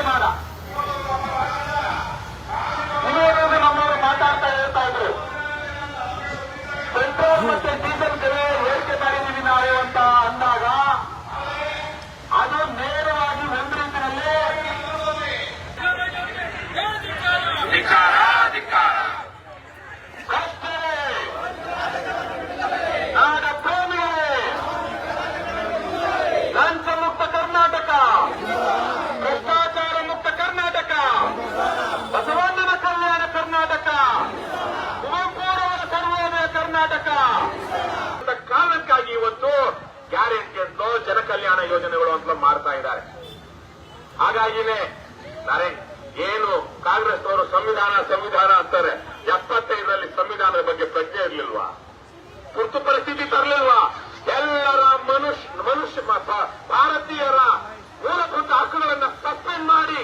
っまだ。ಹಾಗಾಗಿನೇ ನಾನೇ ಏನು ಕಾಂಗ್ರೆಸ್ ಅವರು ಸಂವಿಧಾನ ಸಂವಿಧಾನ ಅಂತಾರೆ. ಎಪ್ಪತ್ತೈದರಲ್ಲಿ ಸಂವಿಧಾನದ ಬಗ್ಗೆ ಪ್ರಜ್ಞೆ ಇರಲಿಲ್ವಾ? ತುರ್ತು ಪರಿಸ್ಥಿತಿ ತರಲಿಲ್ವಾ? ಎಲ್ಲರ ಮನುಷ್ಯ ಮನುಷ್ಯ ಭಾರತೀಯರ ಮೂಲಭೂತ ಹಕ್ಕುಗಳನ್ನ ಸಸ್ಪೆಂಡ್ ಮಾಡಿ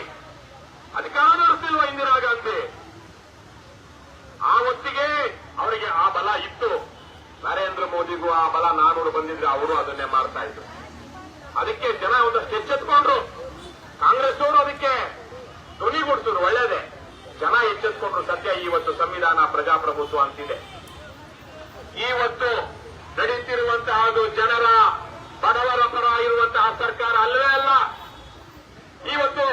ಅಧಿಕಾರ ನಡೆಸಿಲ್ವಾ ಇಂದಿರಾ ಗಾಂಧಿ? ಆ ಹೊತ್ತಿಗೆ ಅವರಿಗೆ ಆ ಬಲ ಇತ್ತು. ನರೇಂದ್ರ ಮೋದಿಗೂ ಆ ಬಲ ನಾನೂರು ಬಂದಿದ್ರೆ ಅವರು ಅದನ್ನೇ ಮಾಡ್ತಾ ಇದ್ರು. ಅದಕ್ಕೆ ಜನ ಒಂದಷ್ಟು ಎಚ್ಚೆತ್ಕೊಂಡ್ರು ಕಾಂಗ್ರೆಸ್ ಅವರು ಅದಕ್ಕೆ ಧ್ವನಿಗೂಡಿಸಿದ್ರು ಒಳ್ಳೇದೇ ಸದ್ಯ ಇವತ್ತು ಸಂವಿಧಾನ ಪ್ರಜಾಪ್ರಭುತ್ವ ಅಂತಿದೆ. ಇವತ್ತು ನಡೀತಿರುವಂತಹ ಅದು ಜನರ ಬಡವರ ಪರ ಇರುವಂತಹ ಸರ್ಕಾರ ಅಲ್ಲವೇ ಅಲ್ಲ. ಇವತ್ತು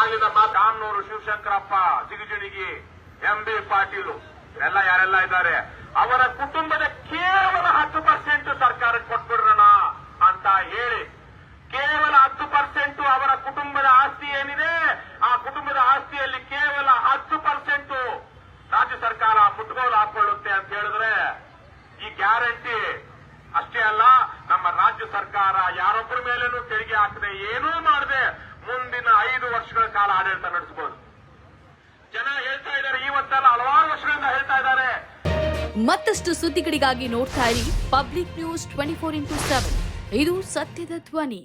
ಆಗಿನ ಮಾತು ಕಾನ್ನೂರು ಶಿವಶಂಕರಪ್ಪ ಜಿಗಿಜಿಣಿಗಿ ಎಂ ಬಿ ಪಾಟೀಲು ಎಲ್ಲ ಯಾರೆಲ್ಲ ಇದ್ದಾರೆ, ಅವರ ಕುಟುಂಬದ ಕೇವಲ ಹತ್ತು ಪರ್ಸೆಂಟ್ ಸರ್ಕಾರಕ್ಕೆ ಕೊಟ್ಬಿಡ್ರಣ ಅಂತ ಹೇಳಿ ಕೇವಲ ಹತ್ತು ಪರ್ಸೆಂಟ್ ಅವರ ಕುಟುಂಬದ ಆಸ್ತಿ ಏನಿದೆ ಆ ಕುಟುಂಬದ ಆಸ್ತಿಯಲ್ಲಿ ಕೇವಲ ಹತ್ತು ಪರ್ಸೆಂಟ್ ರಾಜ್ಯ ಸರ್ಕಾರ ಮುಟ್ಗೋಲು ಹಾಕೊಳ್ಳುತ್ತೆ ಅಂತ ಹೇಳಿದ್ರೆ ಈ ಗ್ಯಾರಂಟಿ ಅಷ್ಟೇ ಅಲ್ಲ, ನಮ್ಮ ರಾಜ್ಯ ಸರ್ಕಾರ ಯಾರೊಬ್ಬರ ಮೇಲೇನೂ ತೆರಿಗೆ ಹಾಕದೆ ಏನೂ ಮಾಡದೆ ಮುಂದಿನ ಐದು ವರ್ಷಗಳ ಕಾಲ ಆಡಳಿತ ನಡೆಸಬಹುದು. ಜನ ಹೇಳ್ತಾ ಇದ್ದಾರೆ ಇವತ್ತೆಲ್ಲ ಹಲವಾರು ವರ್ಷಗಳಿಂದ ಹೇಳ್ತಾ ಇದ್ದಾರೆ. ಮತ್ತಷ್ಟು ಸುದ್ದಿಗಳಿಗಾಗಿ ನೋಡ್ತಾ ಇರಿ public news twenty four into seven. ಇದು ಸತ್ಯದ ಧ್ವನಿ.